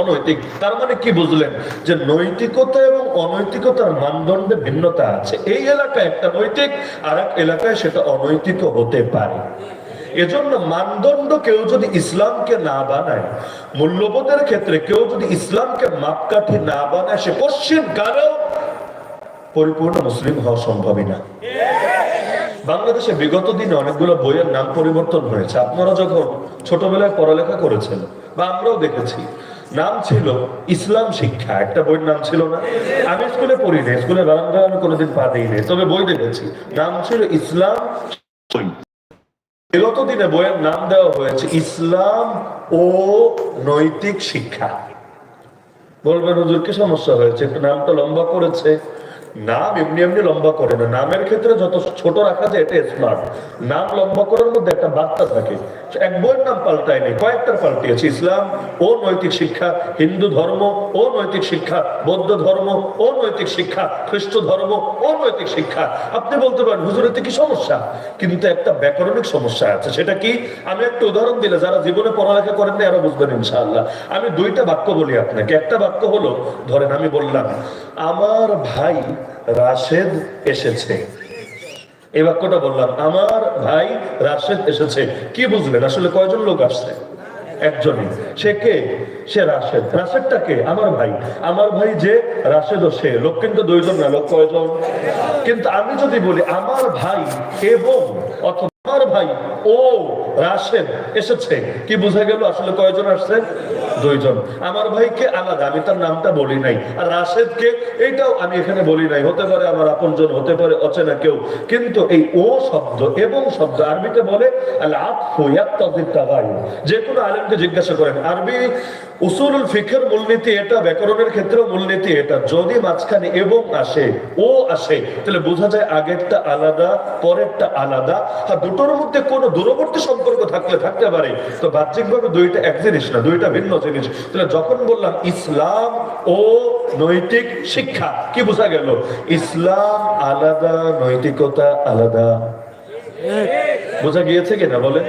অনৈতিক। তার মানে কি বুঝলেন? যে নৈতিকতা এবং অনৈতিকতার মানদণ্ডে ভিন্নতা আছে। এই এলাকায় একটা নৈতিক আর এক এলাকায় সেটা অনৈতিক হতে পারে। এজন্য মানদণ্ড কেউ যদি ইসলামকে না বানায়, মূল্যবোধের ক্ষেত্রে কেউ যদি ইসলামকে মাপকাঠি না বানায়, সে কোশ্চিন কারও পরিপূর্ণ মুসলিম হওয়া সম্ভবই না। বাংলাদেশে বিগত দিনে অনেকগুলো বইয়ের নাম পরিবর্তন হয়েছে। আপনারা যখন ছোটবেলায় পড়ালেখা করেছেন, বা আমরাও দেখেছি নাম ছিল ইসলাম শিক্ষা, একটা বইয়ের নাম ছিল না। আমি স্কুলে পড়ি না স্কুলে বারান্দা আমি কোনোদিন পা দিইনি তবে বই দেখেছি। নাম ছিল ইসলাম বিগত দিনে বইয়ের নাম দেওয়া হয়েছে ইসলাম ও নৈতিক শিক্ষা। বলবেন, হুজুর, কি সমস্যা হয়েছে? নামটা লম্বা করেছে। নাম এমনি এমনি লম্বা করে না। নামের ক্ষেত্রে যত ছোট রাখা যায়, এটা স্মার্ট নাম লম্বা করার মধ্যে একটা বার্তা থাকে। এক বইয়ের নাম পাল্টায় নেই কয়েকটার পাল্টিয়েছে। ইসলাম ও নৈতিক শিক্ষা, হিন্দু ধর্ম ও নৈতিক শিক্ষা, বৌদ্ধ ধর্ম ও নৈতিক শিক্ষা, খ্রিস্ট ধর্ম ও নৈতিক শিক্ষা। আপনি বলতে পারেন হুজুরেতে কি সমস্যা? কিন্তু একটা ব্যাকরণিক সমস্যা আছে। সেটা কি? আমি একটা উদাহরণ দিলে যারা জীবনে পড়ালেখা করেন না এরা বুঝবেন ইনশাআল্লাহ। আমি দুইটা বাক্য বলি আপনাকে। একটা বাক্য হলো, ধরেন আমি বললাম, আমার ভাই রাশেদ এসেছে। এই বাক্যটা বললাম, আমার ভাই রাশেদ এসেছে। কি বুঝলেন? আসলে কয়জন লোক আসছে? একজনই সে কে? সে রাশেদ। রাশেদটা কে? আমার ভাই। আমার ভাই যে রাশেদ ও সে। লোক কিন্তু দুইজন না, লোক কয়জন? কিন্তু আমি যদি বলি, আমার ভাই এবং অথবা আমার ভাই ও রাশেদ এসেছে, কি বোঝা গেল? আসলে কয়জন আসছে দুইজন। আমার ভাইকে আলাদা, আমি তার নামটা বলি নাই। আর রাশেদকে এইটাও আমি এখানে বলি নাই। হতে পারে আমার আপনজন, হতে পারে অচেনা কেউ। কিন্তু এই ও শব্দ এবং শব্দ আরবিতে বলে যে কোনো আলেমকে জিজ্ঞাসা করেন, আরবি মূলনীতি এটা, ব্যাকরণের ক্ষেত্রে মূলনীতি এটা। যদি মাঝখানে এবং আসে, ও আসে, তাহলে বোঝা যায় আগেরটা আলাদা, পরেরটা আলাদা। আর দুটোর মধ্যে কোনো দূরবর্তী সম্পর্ক থাকলে থাকতে পারে। তো বাহ্যিকভাবে দুইটা এক জিনিস না, দুইটা ভিন্ন জিনিস। তাহলে যখন বললাম ইসলাম ও নৈতিক শিক্ষা, কি বোঝা গেল? ইসলাম আলাদা, নৈতিকতা আলাদা। বোঝা গিয়েছে কিনা বলে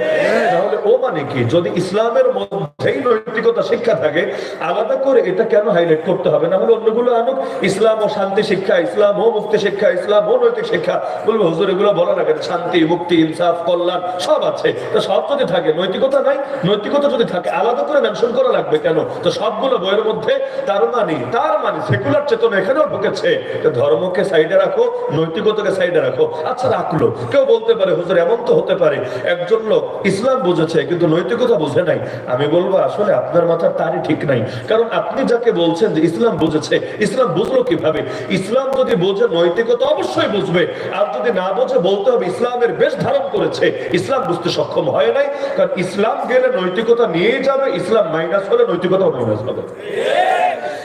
ও মানে কি? যদি ইসলামের মধ্যেই নৈতিকতা শিক্ষা থাকে, আলাদা করে এটা কেন হাইলাইট করতে হবে? না হলে অন্যগুলো আনুক। ইসলাম ও শান্তি শিক্ষা, ইসলাম ও মুক্তি শিক্ষা, ইসলাম ও নৈতিক শিক্ষা। বলব, হুজুর, এগুলো বলা লাগে শান্তি, মুক্তি, ইনসাফ, কল্যাণ, সব আছে। তো সব যদি থাকে, নৈতিকতা নাই। নৈতিকতা যদি থাকে, আলাদা করে মেনশন করা লাগবে কেন? তো সবগুলো বইয়ের মধ্যে তার মানে তার মানে সেকুলার চেতনা এখানেও ঢুকেছে। ধর্মকে সাইডে রাখো, নৈতিকতাকে সাইডে রাখো। আচ্ছা রাখল। কেউ বলতে পারে, হুজুর, এমন তো হতে পারে। একজন লোক ইসলাম বুঝেছে কিন্তু নৈতিকতা বুঝে নাই। আমি বলব, আসলে আপনার মাথার তারই ঠিক নাই। কারণ আপনি যাকে বলছেন যে ইসলাম বুঝেছে, ইসলাম বুঝলো কীভাবে? ইসলাম যদি বোঝে নৈতিকতা অবশ্যই বুঝবে। আর যদি না বোঝে, বলতে হবে ইসলামের বেশ ধারণ করেছে। ইসলাম বুঝতে সক্ষম হয় নাই। কারণ ইসলাম গেলে নৈতিকতা নিয়ে যাবে, ইসলাম মাইনাস হলে নৈতিকতা মাইনাস হবে।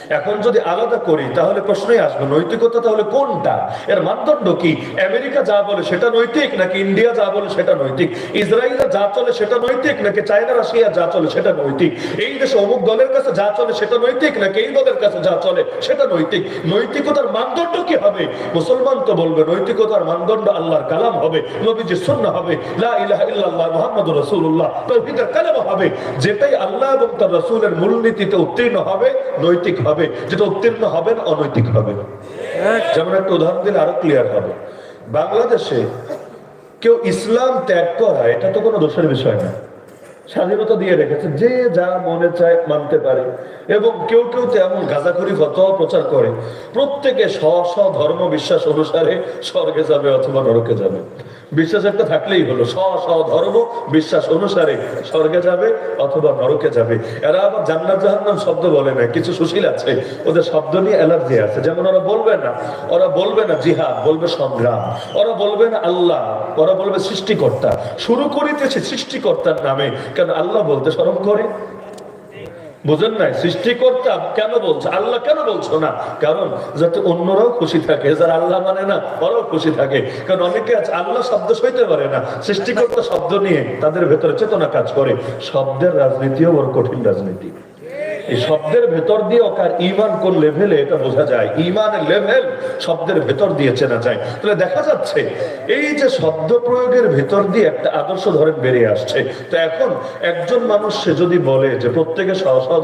এখন যদি আলাদা করি, তাহলে প্রশ্নই আসবে, নৈতিকতা তাহলে কোনটা? এর মানদণ্ড কি? আমেরিকা যা বলে সেটা নৈতিক, নাকি ইন্ডিয়া যা বলে সেটা নৈতিক? ইসরায়েলে যা চলে সেটা নৈতিক, নাকি চায়না, রাশিয়া যা চলে সেটা নৈতিক? এই দেশে অমুক দলের কাছে যা চলে সেটা নৈতিক, নাকি এই দলের কাছে যা চলে সেটা নৈতিক? নৈতিকতার মানদণ্ড কি হবে? মুসলমান তো বলবে, নৈতিকতার মানদণ্ড আল্লাহর কালাম হবে, নবীজির সুন্নাহ হবে, লা ইলাহা ইল্লাল্লাহ মুহাম্মাদুর রাসূলুল্লাহ তাওহীদের কালামা হবে। যেটাই আল্লাহ এবং তার রাসূলের মূলনীতিতে উত্তীর্ণ হবে, নৈতিক হবে। যেটা উত্তীর্ণ হবে না অনৈতিক হবে যেমন একটা উদাহরণ দিলে আরও ক্লিয়ার হবে। বাংলাদেশে কেউ ইসলাম ত্যাগ করা, এটা তো কোনো দোষের বিষয় না। স্বাধীনতা দিয়ে রেখেছে, যে যা মনে চায় মানতে পারে। এবং কেউ কেউ তেমন গাজাখুরি ফতোয়া প্রচার করে, প্রত্যেকে স্ব স্ব ধর্ম বিশ্বাস অনুসারে স্বর্গে যাবে অথবা নরকে যাবে। বিশ্বাস একটা থাকলেই হলো। স্ব স্ব ধর্ম বিশ্বাস অনুসারে স্বর্গে যাবে অথবা নরকে যাবে। এরা আবার জান্নাত জাহান্নাম শব্দ বলে না, কিছু সুশীল আছে। ওদের শব্দ নিয়ে অ্যালার্জি আছে। যেমন ওরা বলবে না, ওরা বলবে না জিহাদ, বলবে সংগ্রাম। ওরা বলবে না আল্লাহ, ওরা বলবে সৃষ্টিকর্তা। শুরু করিতেছে সৃষ্টিকর্তার নামে। কেন আল্লাহ বলতে স্মরণ করে? বুঝেন নাই? সৃষ্টিকর্তা কেন বলছো? আল্লাহ কেন বলছো না? কারণ যাতে অন্যরাও খুশি থাকে, যারা আল্লাহ মানে না, ওরাও খুশি থাকে। কারণ অনেকে আছে, আল্লাহ শব্দ সইতে পারে না। সৃষ্টিকর্তা শব্দ নিয়ে তাদের ভেতরে চেতনা কাজ করে। শব্দের রাজনীতিও বড় কঠিন রাজনীতি। এই শব্দের ভেতর দিয়ে কার ইমান কোন লেভেলে এটা বোঝা যায়। ইমানের লেভেল শব্দের ভেতর দিয়ে চেনা যায়। তাহলে দেখা যাচ্ছে, এই যে শব্দ প্রয়োগের ভেতর দিয়ে একটা আদর্শ ধরেন বেরিয়ে আসছে। তো এখন একজন মানুষ সে যদি বলে যে প্রত্যেকে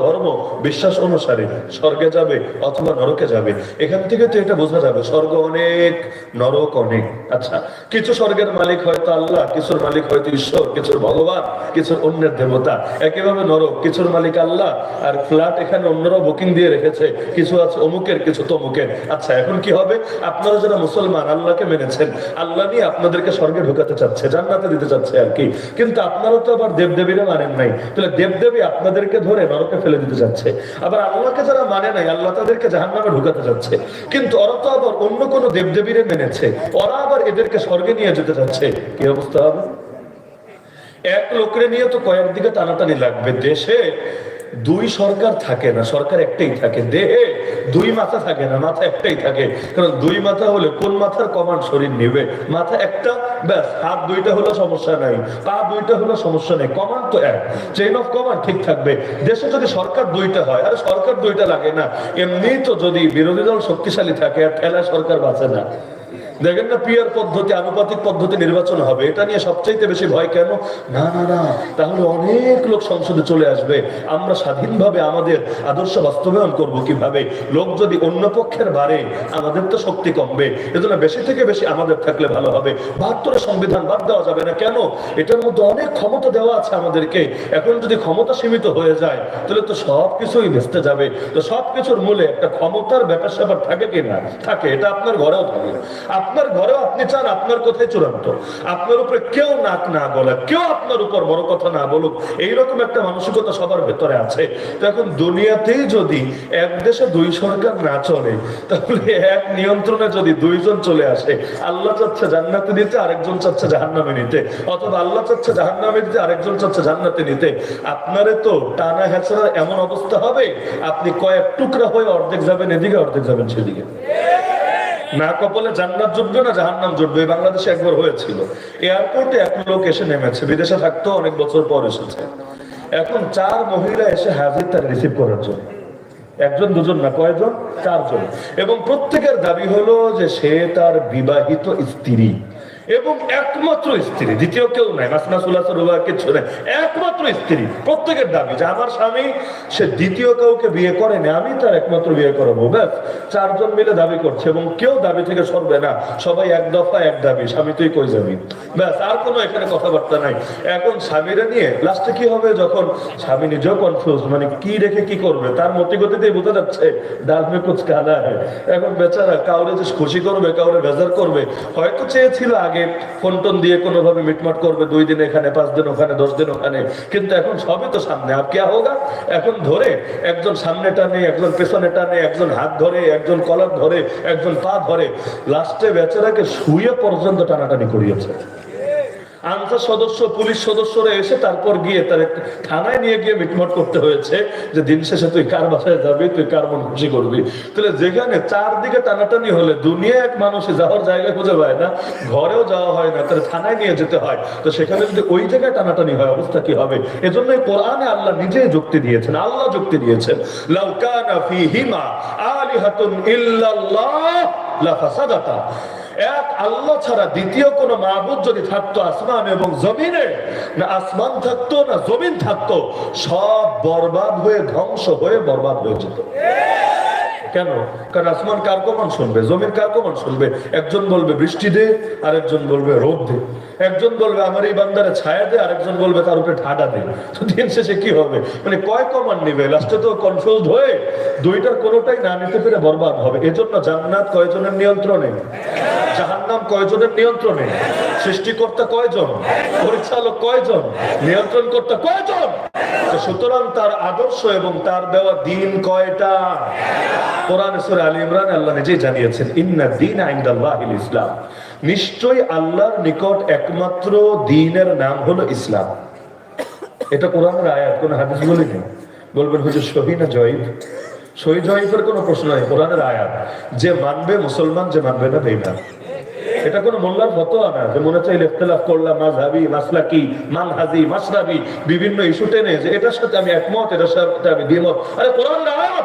ধর্ম বিশ্বাস অনুসারে স্বর্গে যাবে অথবা নরকে যাবে, এখান থেকে তো এটা বোঝা যাবে, স্বর্গ অনেক, নরক অনেক। আচ্ছা কিছু স্বর্গের মালিক হয়তো আল্লাহ, কিছুর মালিক হয়তো ঈশ্বর, কিছুর ভগবান, কিছুর অন্যের দেবতা। একইভাবে নরক, কিছুর মালিক আল্লাহ, আর ফ্ল্যাট এখানে অন্যরা বুকিং দিয়ে রেখেছে। কিছু আছে অমুকের, কিছু তমুকের। আচ্ছা এখন কি হবে? আপনারা যারা মুসলমান, আল্লাহকে মেনেছেন, আল্লাহ নিয়ে আপনাদেরকে স্বর্গে ঢোকাতে চাচ্ছে, জান্নাতে দিতে চাচ্ছে আর কি। কিন্তু আপনারা তো আবার দেবদেবীরা মানেন নাই। তাহলে দেবদেবী আপনাদেরকে ধরে নরকে ফেলে দিতে যাচ্ছে আবার আল্লাহকে যারা মানে নাই, আল্লাহ তাদেরকে জাহান্নামে ঢুকাতে যাচ্ছে কিন্তু ওরা তো আবার অন্য কোন দেবদেবীরে মেনেছে। ওরা আবার এদেরকে স্বর্গে নিয়ে যেতে যাচ্ছে কি অবস্থা হবে? এক লোকরে নিয়ে তো কয়েকদিকে টানাটানি লাগবে। দেশে দুই সরকার থাকে না, সরকার একটাই থাকে। দেহে দুই মাথা থাকে না, মাথা একটাই থাকে। কারণ দুই মাথা হলে কোন মাথার কমান্ড শরীর নিবে? মাথা একটা, ব্যাস, হাত দুইটা হলো সমস্যা নাই, পা দুইটা হলো সমস্যা নেই, কমান্ড তো এক। চেইন অফ কমান্ড ঠিক থাকবে। দেশে যদি সরকার দুইটা হয়, আর সরকার দুইটা লাগে না। এমনি তো যদি বিরোধী দল শক্তিশালী থাকে, আর ঠেলা সরকার বাঁচে না। দেখেন না পিয়ার পদ্ধতি, আনুপাতিক পদ্ধতি নির্বাচন হবে। এটা নিয়ে সবচাইতে বেশি ভয় কেন? না না না। তাহলে অনেক লোক সংসদে চলে আসবে। আমরা স্বাধীনভাবে আমাদের আদর্শ বাস্তবায়ন করব কীভাবে? লোক যদি অন্য পক্ষের বাড়ে আমাদের তো শক্তি কমবে, এজন্য বেশি থেকে বেশি আমাদের থাকলে ভালো হবে। বাহাত্তরের সংবিধান বাদ দেওয়া যাবে না কেন? এটার মধ্যে অনেক ক্ষমতা দেওয়া আছে আমাদেরকে। এখন যদি ক্ষমতা সীমিত হয়ে যায়, তাহলে তো সব কিছুই ভেস্তে যাবে। তো সব কিছুর মূলে একটা ক্ষমতার ব্যাপার স্যাপার থাকে কিনা? থাকে, এটা আপনার ঘরেও থাকে। আপনার ঘরেও আপনি চান আপনার কথাই চূড়ান্ত। আপনার উপরে কেউ নাক না বলে কেউ আপনার উপর বড় কথা না বলুক, এইরকম একটা মানসিকতা সবার ভেতরে আছে। তো এখন দুনিয়াতেই যদি এক দেশে দুই সরকার না চলে, তাহলে এক নিয়ন্ত্রণে যদি দুইজন চলে আসে, আল্লাহ চাচ্ছে জান্নাতে দিতে আরেকজন চাচ্ছে জাহান্নামে নিতে। অথবা আল্লাহ চাচ্ছে জাহান্নামে নিতে, আরেকজন চাচ্ছে জান্নাতে নিতে। আপনারে তো টানা হেঁচড়া এমন অবস্থা হবে, আপনি কয়েক টুকরা হয়ে অর্ধেক যাবেন, এদিকে অর্ধেক যাবেন, সেদিকে। না কপালে জান্নাত জুটবে না জাহান্নাম জুটবে বাংলাদেশে একবার হয়েছিল। এয়ারপোর্টে এক লোক এসে নেমেছে। বিদেশে থাকতো, অনেক বছর পর এসেছে। এখন চার মহিলা এসে হাজির তার রিসিভ করার জন্য। একজন, দুজন না, কয়জন? চারজন। এবং প্রত্যেকের দাবি হলো যে সে তার বিবাহিত স্ত্রী। এবং একমাত্র স্ত্রী, দ্বিতীয় কেউ নাই মাসনা সুলাসা কিছু নাই একমাত্র স্ত্রী, প্রত্যেকের দাবি যে আমার স্বামী, সে দ্বিতীয় কাউকে বিয়ে করেনি, আমি তার একমাত্র বিয়ে করাবো, ব্যাস, চারজন মিলে দাবি করছে এবং কেউ দাবি থেকে সরবে না, সবাই এক দফা এক দাবি, স্বামী তুই কই যাবি? ব্যাস, আর কোনো এখানে কথাবার্তা নাই। এখন স্বামীরা নিয়ে লাস্টে কি হবে? যখন স্বামী নিজেও কনফিউজ মানে কি রেখে কি করবে? তার মতিগতিতেই বোঝা যাচ্ছে, ডাল মে কুচ কালা এখন বেচারা কাউরে যে খুশি করবে, কাউরে বেজার করবে, হয়তো চেয়েছিল আগে ফোন টোন দিয়ে কোনোভাবে মিটমাট করবে, দুই দিন এখানে, পাঁচ দিন ওখানে, দশ দিন ওখানে। কিন্তু এখন সবই তো সামনে। আর কে হোক, এখন ধরে একজন সামনে টানে, একজন পেছনে টানে, একজন হাত ধরে, একজন কলার ধরে, একজন পা ধরে, লাস্টে বেচারাকে শুয়ে পর্যন্ত টানাটানি করিয়েছে। আনসার সদস্য, পুলিশ সদস্যরা এসে তারপর গিয়ে তার থানায় নিয়ে গিয়ে মিটমাট করতে হয়েছে যে দিন শেষে তুই কার বাসায় যাবি, তুই কার মন খুশি করবি? তাহলে যেখানে চারদিকে টানাটানি হলে দুনিয়া এক মানুষ যাওয়ার জায়গা খুঁজে পায় না, ঘরেও যাওয়া হয় না, তাহলে থানায় নিয়ে যেতে হয়। তো সেখানে যদি ওই জায়গায় টানাটানি হয়, অবস্থা কি হবে? এজন্য কোরআনে আল্লাহ নিজেই যুক্তি দিয়েছেন, আল্লাহ যুক্তি দিয়েছেন লাউকানা ফিহিমা আলিহাতুন ইল্লাল্লাহ লাফাসাদাতা। এক আল্লাহ ছাড়া দ্বিতীয় কোন মাহবুদ যদি থাকতো আসমান এবং জমিনে, না আসমান থাকতো, না জমিন থাকতো, সব বরবাদ হয়ে, ধ্বংস হয়ে বরবাদ হয়ে যেত। কেন? কারণ আসমান কার কমান শুনবে? জমিন কার কমান শুনবে? একজন বলবে, বৃষ্টি দে, আরেকজন বলবে, রোদ দে। একজন বলবে, আমার এই বান্দারে ছায়া দে, আরেকজন বলবে, তার উপরে ঠাডা দে। তো দিন শেষে কি হবে? মানে কয় কমান নিবে? লাস্টে তো কনফিউজ হয়ে দুইটার কোনোটাই না নিতে পেরে বরবাদ হবে। এজন্য জান্নাত কয়জনের নিয়ন্ত্রণে? জাহান্নাম কয়জনের নিয়ন্ত্রণে? সৃষ্টিকর্তা কয়জন? পরিচালক কয়জন? নিয়ন্ত্রণ করতে কয়জন সুতরাং তার আদর্শ এবং তার দেওয়া দিন কয়টা? কোরআন আলী ইমরান আল্লাহ নিজেই জানিয়েছেন, ইন্না দিন ইসলাম। আল্লাহর নিকট একমাত্র দিনের নাম হলো ইসলাম। এটা কোরআনের আয়াত, কোন হাদিস বলিনি? বলবেন না জয়ীফের কোনো প্রশ্ন নাই, কোরআনের আয়াত। যে মানবে, মুসলমান যে মানবে না বেইমান এটা কোনো মোল্লার ফতোয়া না, যে মনে চাইলে ইখতিলাফ করলাম, মাযহাবি, মাসলাকি, মানহাজি বিভিন্ন ইস্যু টেনে যে এটার সাথে আমি একমত, এটার সাথে আমি দ্বিমত। আরে কোরআন আয়াত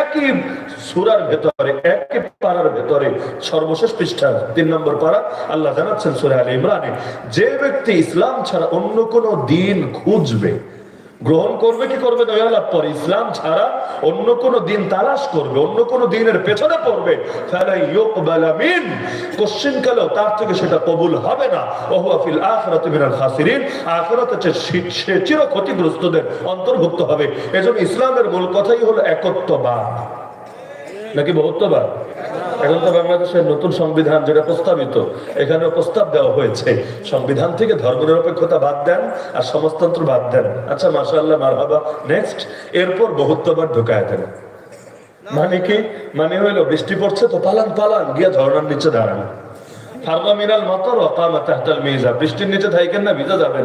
একই একই সর্বশেষ পৃষ্ঠা, তিন নম্বর পারা আল্লাহ জানাচ্ছেন সূরা আলে ইমরানে, যে ব্যক্তি ইসলাম ছাড়া অন্য কোন দিন খুঁজবে গ্রহণ করবে, কি করবে? দয়ালাভ পরে ইসলাম ছাড়া অন্য কোন দিন তালাশ করবে, অন্য কোন দিনের পেছনে পড়বে। কোশ্চেন কালেও তার থেকে সেটা কবুল হবে না। ওহুয়া ফিল আখিরাতি মিনাল খাসিরিন। আখিরাতে সে চির ক্ষতিগ্রস্তদের অন্তর্ভুক্ত হবে। এজন্য ইসলামের মূল কথাই হলো একত্ববাদ। নাকি বহুত্ববাদ? এখন তো বাংলাদেশের নতুন সংবিধান যেটা প্রস্তাবিত এখানে প্রস্তাব দেওয়া হয়েছে। সংবিধান থেকে ধর্মনিরপেক্ষতা বাদ দেন আর সমাজতন্ত্র বাদ দেন। আচ্ছা মাসাল্লাহ মারহাবা, নেক্সট। এরপর বহুত্ববাদ ঢুকায় দেন। মানে কি? মানে হইল, বৃষ্টি পড়ছে তো পালান পালান, গিয়া ঝর্ণার নিচে দাঁড়ান। ফার্মা মিনাল মতর অকামা তাহতাল মিজা বৃষ্টির নিচে থাইকেন না, ভিজা যাবেন।